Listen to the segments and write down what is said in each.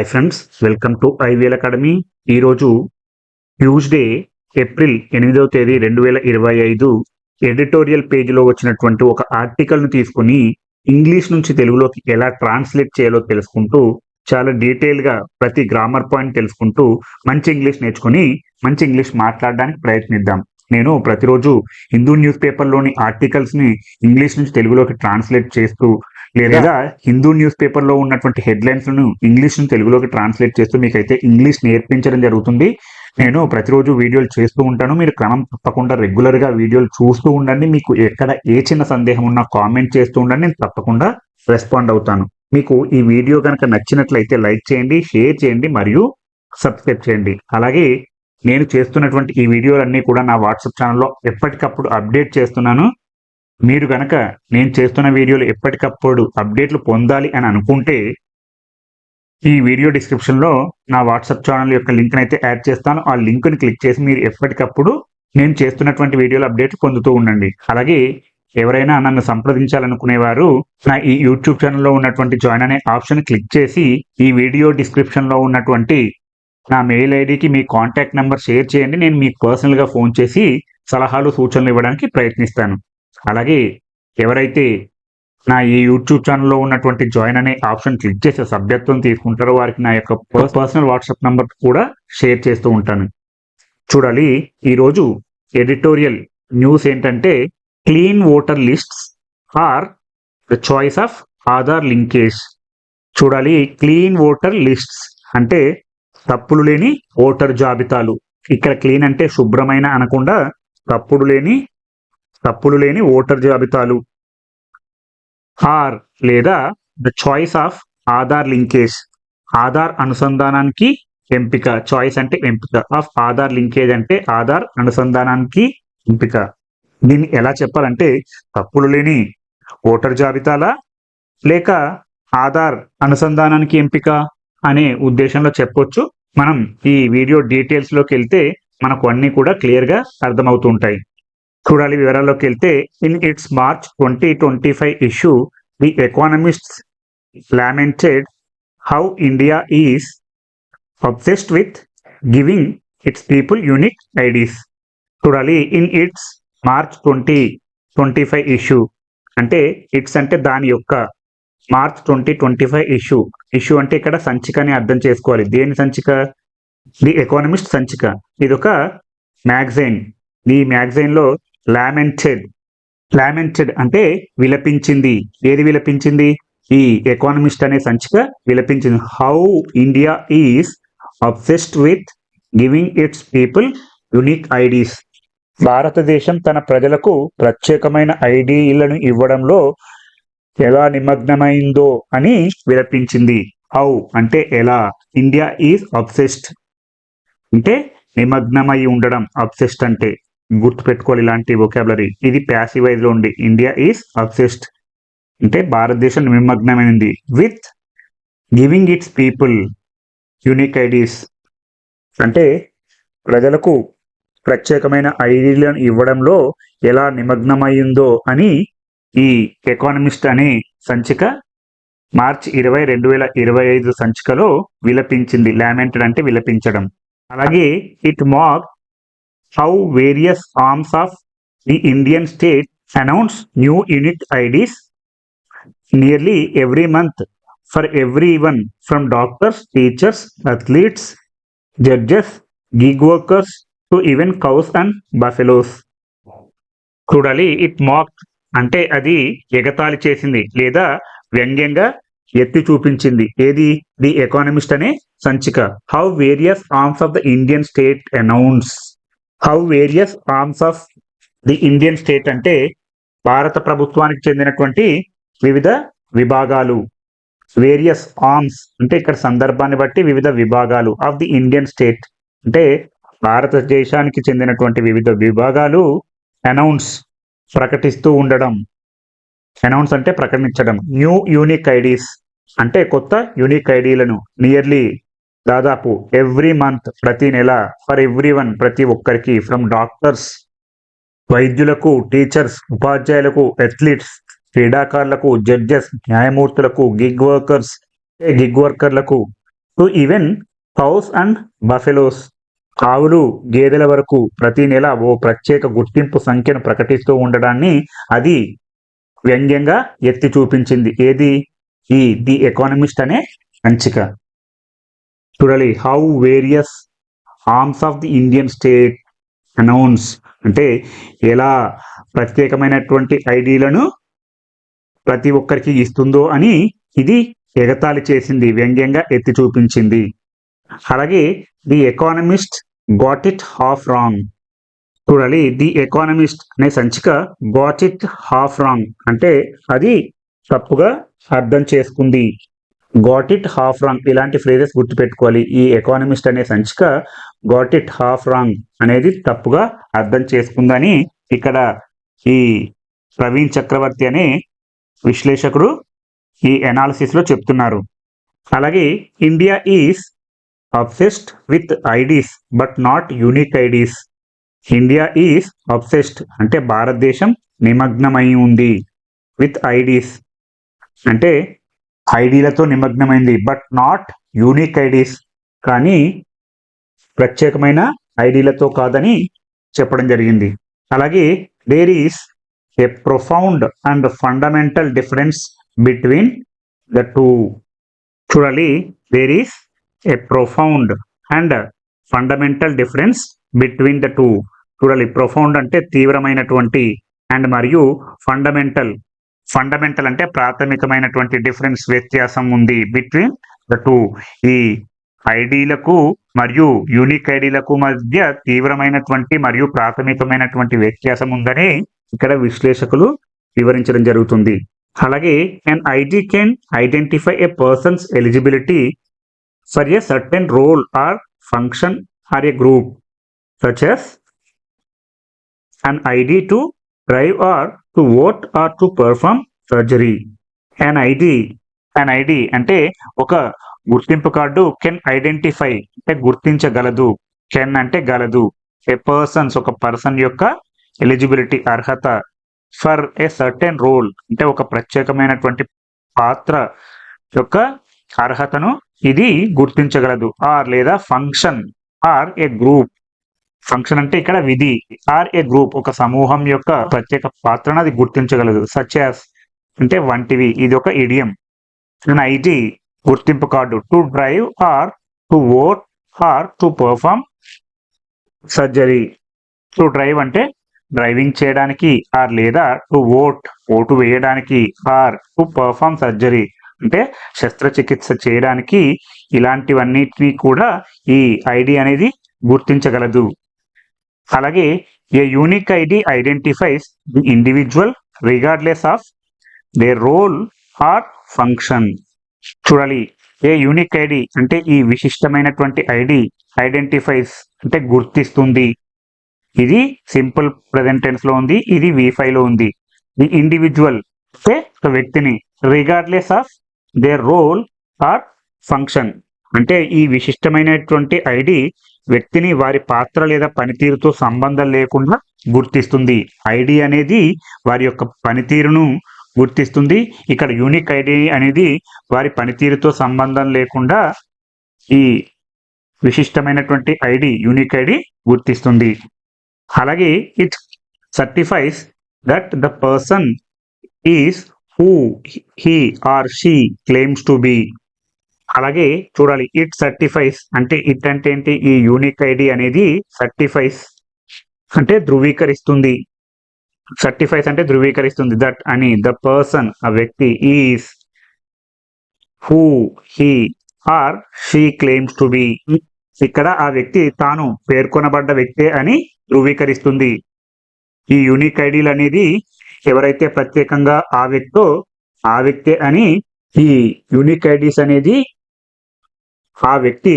Hi friends welcome to IVL academy ఈరోజు Tuesday April ఎనిమిదవ తేదీ రెండు వేల ఇరవై ఐదు ఎడిటోరియల్ పేజీలో వచ్చినటువంటి ఒక ఆర్టికల్ను తీసుకుని ఇంగ్లీష్ నుంచి తెలుగులోకి ఎలా ట్రాన్స్లేట్ చేయాలో తెలుసుకుంటూ చాలా డీటెయిల్గా ప్రతి గ్రామర్ పాయింట్ తెలుసుకుంటూ మంచి ఇంగ్లీష్ నేర్చుకుని మంచి ఇంగ్లీష్ మాట్లాడడానికి ప్రయత్నిద్దాం. నేను ప్రతిరోజు హిందూ న్యూస్ పేపర్లోని ఆర్టికల్స్ని ఇంగ్లీష్ నుంచి తెలుగులోకి ట్రాన్స్లేట్ చేస్తూ లేదా హిందూ న్యూస్ పేపర్లో ఉన్నటువంటి హెడ్లైన్స్ను ఇంగ్లీష్ నుంచి తెలుగులోకి ట్రాన్స్లేట్ చేస్తూ మీకైతే ఇంగ్లీష్ నేర్పించడం జరుగుతుంది. నేను ప్రతిరోజు వీడియోలు చేస్తూ ఉంటాను. మీరు క్రమం తప్పకుండా రెగ్యులర్గా వీడియోలు చూస్తూ ఉండండి. మీకు ఎక్కడ ఏ చిన్న సందేహం ఉన్నా కామెంట్ చేస్తూ ఉండండి. నేను తప్పకుండా రెస్పాండ్ అవుతాను. మీకు ఈ వీడియో కనుక నచ్చినట్లయితే లైక్ చేయండి షేర్ చేయండి మరియు సబ్స్క్రైబ్ చేయండి. అలాగే నేను చేస్తున్నటువంటి ఈ వీడియోలన్నీ కూడా నా వాట్సాప్ ఛానల్లో ఎప్పటికప్పుడు అప్డేట్ చేస్తున్నాను. మీరు గనక నేను చేస్తున్న వీడియోలు ఎప్పటికప్పుడు అప్డేట్లు పొందాలి అని అనుకుంటే ఈ వీడియో డిస్క్రిప్షన్లో నా వాట్సాప్ ఛానల్ యొక్క లింక్ని అయితే యాడ్ చేస్తాను. ఆ లింక్ని క్లిక్ చేసి మీరు ఎప్పటికప్పుడు నేను చేస్తున్నటువంటి వీడియోలు అప్డేట్ పొందుతూ ఉండండి. అలాగే ఎవరైనా నన్ను సంప్రదించాలనుకునేవారు నా ఈ యూట్యూబ్ ఛానల్లో ఉన్నటువంటి జాయిన్ అనే ఆప్షన్ క్లిక్ చేసి ఈ వీడియో డిస్క్రిప్షన్లో ఉన్నటువంటి నా మెయిల్ ఐడికి మీ కాంటాక్ట్ నెంబర్ షేర్ చేయండి. నేను మీకు పర్సనల్గా ఫోన్ చేసి సలహాలు సూచనలు ఇవ్వడానికి ప్రయత్నిస్తాను. అలాగే ఎవరైతే నా ఈ యూట్యూబ్ ఛానల్లో ఉన్నటువంటి జాయిన్ అనే ఆప్షన్ క్లిక్ చేసే సభ్యత్వం తీసుకుంటారో వారికి నా యొక్క పర్సనల్ వాట్సాప్ నంబర్ కూడా షేర్ చేస్తూ ఉంటాను. చూడాలి ఈరోజు ఎడిటోరియల్ న్యూస్ ఏంటంటే clean voter lists are the choice of Aadhaar linkage. చూడాలి క్లీన్ ఓటర్ లిస్ట్స్ అంటే తప్పులు లేని ఓటర్ జాబితాలు. ఇక్కడ క్లీన్ అంటే శుభ్రమైన అనకుండా తప్పుడు లేని తప్పులు లేని ఓటర్ జాబితాలు. ఆర్ లేదా the choice of Aadhaar linkage. Aadhaar అనుసంధానానికి ఎంపిక. చాయిస్ అంటే ఎంపిక. ఆఫ్ ఆధార్ లింకేజ్ అంటే ఆధార్ అనుసంధానానికి ఎంపిక. దీన్ని ఎలా చెప్పాలంటే తప్పులు లేని ఓటర్ జాబితాలా లేక ఆధార్ అనుసంధానానికి ఎంపిక అనే ఉద్దేశంలో చెప్పొచ్చు. మనం ఈ వీడియో డీటెయిల్స్లోకి వెళ్తే మనకు అన్నీ కూడా క్లియర్గా అర్థమవుతుంటాయి చూడాలి వివరాల్లోకి వెళ్తే in its March twenty twenty five issue the Economists lamented how India is obsessed with giving its people unique IDs చూడాలి in its March twenty twenty five issue అంటే ఇట్స్ అంటే దాని యొక్క March twenty twenty five issue issue అంటే ఇక్కడ సంచిక అని అర్థం చేసుకోవాలి. దేని సంచిక? ది ఎకానమిస్ట్ సంచిక. ఇది ఒక మ్యాగజైన్. ఈ మ్యాగజైన్లో లామెంటెడ్ లామెంటెడ్ అంటే విలపించింది. ఏది విలపించింది? ఈ ఎకానమిస్ట్ అనే సంచిక విలపించింది. How India is obsessed with giving its people unique IDs భారతదేశం తన ప్రజలకు ప్రత్యేకమైన ఐడీలను ఇవ్వడంలో ఎలా నిమగ్నమైందో అని విలపించింది. హౌ అంటే ఎలా? ఇండియా ఈజ్ అబ్సెస్డ్ అంటే నిమగ్నమై ఉండడం. అబ్సెస్డ్ అంటే గుర్తుపెట్టుకోవాలి ఇలాంటి వొకాబులరీ ఇది ప్యాసివైజ్లో ఉంది. ఇండియా ఈజ్ అబ్సెస్డ్ అంటే భారతదేశం నిమగ్నమైంది. With giving its people unique IDs అంటే ప్రజలకు ప్రత్యేకమైన ఐడీలను ఇవ్వడంలో ఎలా నిమగ్నమైందో అని ఈ ఎకానమిస్ట్ అనే సంచిక మార్చ్ ఇరవై రెండు వేల ఇరవై ఐదు సంచికలో విలపించింది. లామెంటెడ్ అంటే విలపించడం. అలాగే it mock how various arms of the Indian state announce new unit IDs nearly every month for every from doctors, doctors teachers athletes judges workers to to even cows and buffaloes చూడాలి it mock అంటే అది ఎగతాళి చేసింది లేదా వ్యంగ్యంగా ఎత్తి చూపించింది. ఏది? ది ఎకానమిస్ట్ అనే సంచిక. How various arms of the Indian state announce how various arms of the Indian state అంటే భారత ప్రభుత్వానికి చెందినటువంటి వివిధ విభాగాలు. వేరియస్ ఆర్మ్స్ అంటే ఇక్కడ సందర్భాన్ని బట్టి వివిధ విభాగాలు ఆఫ్ ది ఇండియన్ స్టేట్ అంటే భారతదేశానికి చెందినటువంటి వివిధ విభాగాలు అనౌన్స్ ప్రకటిస్తూ ఉండడం. అనౌన్స్ అంటే ప్రకటించడం. న్యూ యూనిక్ ఐడీస్ అంటే కొత్త యూనిక్ ఐడీలను నియర్లీ దాదాపు ఎవ్రీ మంత్ ప్రతి నెల ఫర్ ఎవ్రీ వన్ ప్రతి ఒక్కరికి ఫ్రమ్ డాక్టర్స్ వైద్యులకు టీచర్స్ ఉపాధ్యాయులకు అథ్లీట్స్ క్రీడాకారులకు జడ్జెస్ న్యాయమూర్తులకు గిగ్ వర్కర్స్ గిగ్ వర్కర్లకు to even cows and buffaloes ఆవులు గేదెల వరకు ప్రతి నెల ఓ ప్రత్యేక గుర్తింపు సంఖ్యను ప్రకటిస్తూ ఉండడాన్ని అది వ్యంగ్యంగా ఎత్తి చూపించింది. ఏది? ఈ ది ఎకానమిస్ట్ అనే సంచిక చూడాలి. How various arms of the Indian state announce అంటే ఎలా ప్రత్యేకమైనటువంటి ఐడీలను ప్రతి ఒక్కరికి ఇస్తుందో అని ఇది ఎగతాళి చేసింది వ్యంగ్యంగా ఎత్తి చూపించింది. అలాగే the Economist got it half wrong చూడాలి ది ఎకానమిస్ట్ అనే సంచిక గాట్ ఇట్ హాఫ్ రాంగ్ అంటే అది తప్పుగా అర్థం చేసుకుంది. గాట్ ఇట్ హాఫ్ రాంగ్ ఇలాంటి ఫ్రేజెస్ గుర్తుపెట్టుకోవాలి. ఈ ఎకానమిస్ట్ అనే సంచిక గాట్ ఇట్ హాఫ్ రాంగ్ అనేది తప్పుగా అర్థం చేసుకుందని ఇక్కడ ఈ ప్రవీణ్ చక్రవర్తి అనే విశ్లేషకుడు ఈ అనాలిసిస్లో చెప్తున్నారు. అలాగే India is obsessed with IDs but not unique IDs India is obsessed అంటే భారతదేశం నిమగ్నమై ఉంది విత్ ఐడీస్ అంటే ఐడీలతో నిమగ్నమైంది బట్ నాట్ యూనిక్ ఐడీస్. కానీ ప్రత్యేకమైన ఐడీలతో కాదని చెప్పడం జరిగింది. అలాగే there is a profound and fundamental difference between the two చూడాలి there is a profound and fundamental difference between the two చూడాలి ప్రొఫౌండ్ అంటే తీవ్రమైనటువంటి అండ్ మరియు ఫండమెంటల్ ఫండమెంటల్ అంటే ప్రాథమికమైనటువంటి డిఫరెన్స్ వ్యత్యాసం ఉంది బిట్వీన్ ద టూ ఈ ఐడీలకు మరియు యూనిక్ ఐడీలకు మధ్య తీవ్రమైనటువంటి మరియు ప్రాథమికమైనటువంటి వ్యత్యాసం ఉందని ఇక్కడ విశ్లేషకులు వివరించడం జరుగుతుంది. అలాగే and ID can identify a person's eligibility for a certain role or function or a group such as an ID to drive or to vote or to perform surgery an ID an ID అంటే ఒక గుర్తింపు card can identify అంటే గుర్తించగలదు. Can అంటే గలదు. A person's ఒక person యొక్క eligibility అర్హత. ఫర్ ఏ సర్టెన్ రోల్ అంటే ఒక ప్రత్యేకమైనటువంటి పాత్ర యొక్క అర్హతను ఇది గుర్తించగలదు. ఆర్ లేదా function or a group function అంటే ఇక్కడ విధి. ఆర్ ఏ గ్రూప్ ఒక సమూహం యొక్క ప్రత్యేక పాత్రను అది గుర్తించగలదు. సచ్ యాస్ అంటే వంటివి. ఇది ఒక ఇడియం ఐటి గుర్తింపు card. To drive or to vote or to perform surgery to drive అంటే డ్రైవింగ్ చేయడానికి ఆర్ లేదా టు ఓట్ ఓటు వేయడానికి ఆర్ టు పర్ఫామ్ సర్జరీ అంటే శస్త్రచికిత్స చేయడానికి ఇలాంటివన్నిటినీ కూడా ఈ ఐడి అనేది గుర్తించగలదు. అలాగే a unique ID identifies the individual regardless of their role or function చూడాలి ఏ యూనిక్ ఐడి అంటే ఈ విశిష్టమైనటువంటి ఐడి ఐడెంటిఫైస్ అంటే గుర్తిస్తుంది. ఇది సింపుల్ ప్రజెంట్ టెన్స్లో ఉంది ఇది విఫై లో ఉంది. ది ఇండివిజువల్ అంటే ఒక వ్యక్తిని regardless of their role or function అంటే ఈ విశిష్టమైనటువంటి ఐడి వ్యక్తిని వారి పాత్ర లేదా పనితీరుతో సంబంధం లేకుండా గుర్తిస్తుంది. ఐడి అనేది వారి యొక్క పనితీరును గుర్తిస్తుంది. ఇక్కడ యూనిక్ ఐడి అనేది వారి పనితీరుతో సంబంధం లేకుండా ఈ విశిష్టమైనటువంటి ఐడి యూనిక్ ఐడి గుర్తిస్తుంది. అలాగే it certifies that the person is who he or she claims to be. అలాగే చూడాలి ఇట్ సర్టిఫైస్ అంటే ఇట్ అంటే ఏంటి? ఈ యూనిక్ ఐడి అనేది సర్టిఫైస్ అంటే ధృవీకరిస్తుంది. సర్టిఫైస్ అంటే ధృవీకరిస్తుంది. దట్ అని ద పర్సన్ ఆ వ్యక్తి is who he or she claims to be ఇక్కడ ఆ వ్యక్తి తాను పేర్కొనబడ్డ వ్యక్తే అని ధృవీకరిస్తుంది. ఈ యూనిక్ ఐడీలు అనేది ఎవరైతే ప్రత్యేకంగా ఆ వ్యక్తో ఆ వ్యక్తే అని ఈ యూనిక్ ఐడీస్ అనేది ఆ వ్యక్తి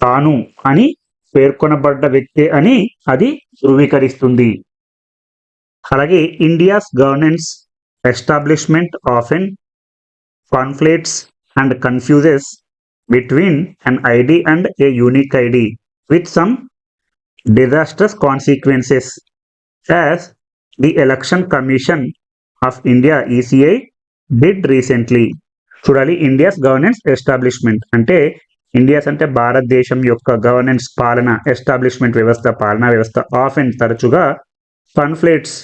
తాను అని పేర్కొనబడ్డ వ్యక్తే అని అది ధృవీకరిస్తుంది. అలాగే India's governance establishment in conflicts and confuses between an ID and a unique ID with some disasters consequences as the Election Commission of India ECI did recently చూడాలి. India's governance establishment. అంటే ఇండియాస్ అంటే భారతదేశం యొక్క governance పాలన establishment వ్యవస్థ పాలనా వ్యవస్థ of and తరచుగా కాన్ఫ్లిక్ట్స్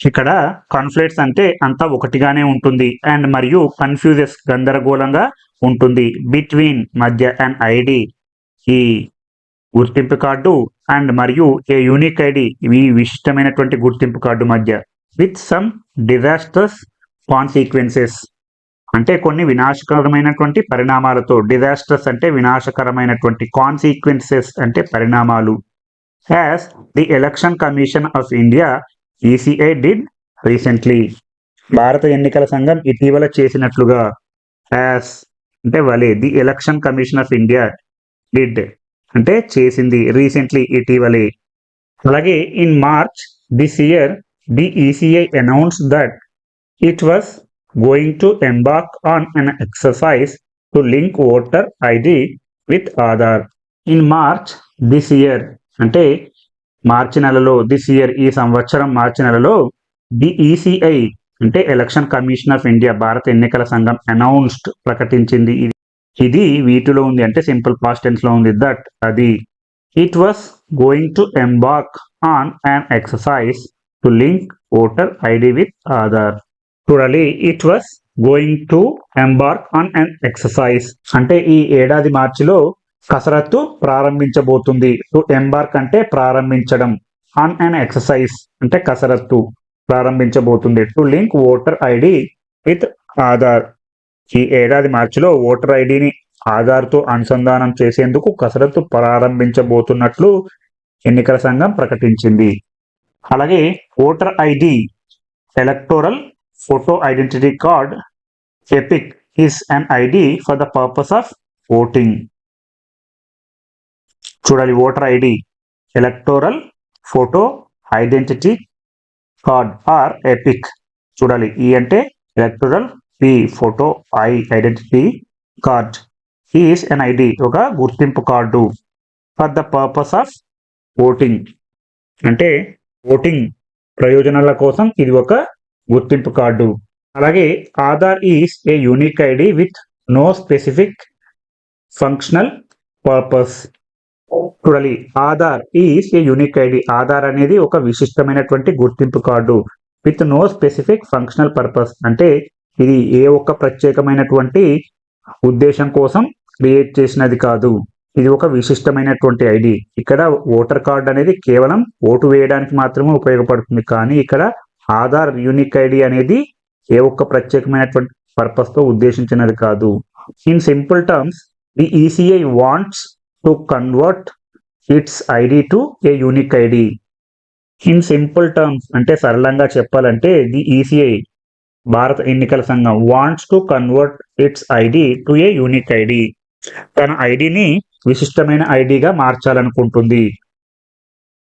ఇక్కడ కాన్ఫ్లిక్ట్స్ అంటే అంతా ఒకటిగానే ఉంటుంది. అండ్ మరియు కన్ఫ్యూజెస్ గందరగోళంగా ఉంటుంది. బిట్వీన్ మధ్య అండ్ ఐడి ఈ గుర్తింపు కార్డు అండ్ మరియు ఏ యూనిక్ ఐడి ఈ విశిష్టమైనటువంటి గుర్తింపు కార్డు మధ్య విత్ సమ్ డిజాస్టర్స్ కాన్సిక్వెన్సెస్ అంటే కొన్ని వినాశకరమైనటువంటి పరిణామాలతో డిజాస్టర్స్ అంటే వినాశకరమైనటువంటి కాన్సిక్వెన్సెస్ అంటే పరిణామాలు. As the Election Commission of India ECI did recently భారత ఎన్నికల సంఘం ఇటీవల చేసినట్లుగా. యాజ్ అంటే వలే the Election Commission of India did అంటే చేసింది రీసెంట్లీ ఇటీవలే. అలాగే in March this year the ECI announce that it was going to embark on an exercise to link voter ID with Aadhaar in March this year అంటే మార్చి నెలలో this year ఈ సంవత్సరం మార్చి నెలలో ది ఈసీఐ అంటే ఎలక్షన్ కమిషన్ ఆఫ్ ఇండియా భారత ఎన్నికల సంఘం అనౌన్స్డ్ ప్రకటించింది. ఇది ఇది వీటిలో ఉంది అంటే సింపుల్ పాస్ట్ టెన్స్లో ఉంది దట్ అది. It was going to embark on an exercise to link voter ID with Aadhaar చూడాలి. It was going to embark on an exercise అంటే ఈ ఏడాది మార్చిలో కసరత్తు ప్రారంభించబోతుంది. టు ఎంబార్క్ అంటే ప్రారంభించడం. ఆన్ అన్ ఎక్సర్సైజ్ అంటే కసరత్తు ప్రారంభించబోతుంది. To link voter ID with Aadhaar ఈ ఏడాది మార్చిలో ఓటర్ ఐడిని ఆధార్తో అనుసంధానం చేసేందుకు కసరత్తు ప్రారంభించబోతున్నట్లు ఎన్నికల సంఘం ప్రకటించింది. అలాగే voter ID electoral photo identity card EPIC is an ID for the purpose of voting చూడాలి voter ID electoral photo identity card or EPIC చూడాలి ఈ అంటే electoral P photo I identity card is an ID ఒక గుర్తింపు card for the purpose of voting అంటే voting ప్రయోజనాల కోసం ఇది ఒక గుర్తింపు కార్డు. అలాగే Aadhaar is a unique ID with no specific functional purpose. చూడాలి Aadhaar is a unique ID Aadhaar అనేది ఒక విశిష్టమైనటువంటి గుర్తింపు card. With no specific functional purpose అంటే ఇది ఏ ఒక్క ప్రత్యేకమైనటువంటి ఉద్దేశం కోసం క్రియేట్ చేసినది కాదు. ఇది ఒక విశిష్టమైనటువంటి ఐడి. ఇక్కడ ఓటర్ కార్డు అనేది కేవలం ఓటు వేయడానికి మాత్రమే ఉపయోగపడుతుంది. కానీ ఇక్కడ ఆధార్ యూనిక్ ఐడి అనేది ఏ ఒక్క ప్రత్యేకమైనటువంటి పర్పస్తో ఉద్దేశించినది కాదు. In simple terms the ECI wants to convert its ID to a unique ID in simple terms అంటే సరళంగా చెప్పాలంటే ది ఈసీఐ భారత ఎన్నికల సంఘం wants to convert its ID to a unique ID తన ఐడిని విశిష్టమైన ఐడిగా మార్చాలనుకుంటుంది.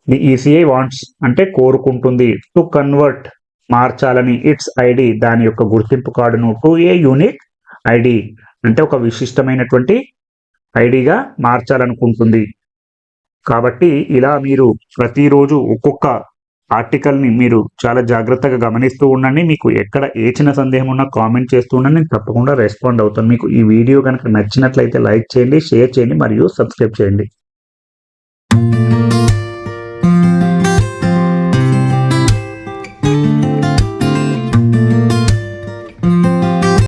ది ఈసీఐ వాంట్స్ అంటే కోరుకుంటుంది టు కన్వర్ట్ మార్చాలని ఇట్స్ ఐడి దాని యొక్క గుర్తింపు కార్డును టు ఏ యూనిక్ ఐడి అంటే ఒక విశిష్టమైనటువంటి ఐడిగా మార్చాలనుకుంటుంది. కాబట్టి ఇలా మీరు ప్రతిరోజు ఒక్కొక్క ఆర్టికల్ని మీరు చాలా జాగ్రత్తగా గమనిస్తూ ఉండండి. మీకు ఎక్కడ ఏ చిన్న సందేహం ఉన్నా కామెంట్ చేస్తూ ఉండండి. నేను తప్పకుండా రెస్పాండ్ అవుతాను. మీకు ఈ వీడియో కనుక నచ్చినట్లయితే లైక్ చేయండి షేర్ చేయండి మరియు సబ్స్క్రైబ్ చేయండి.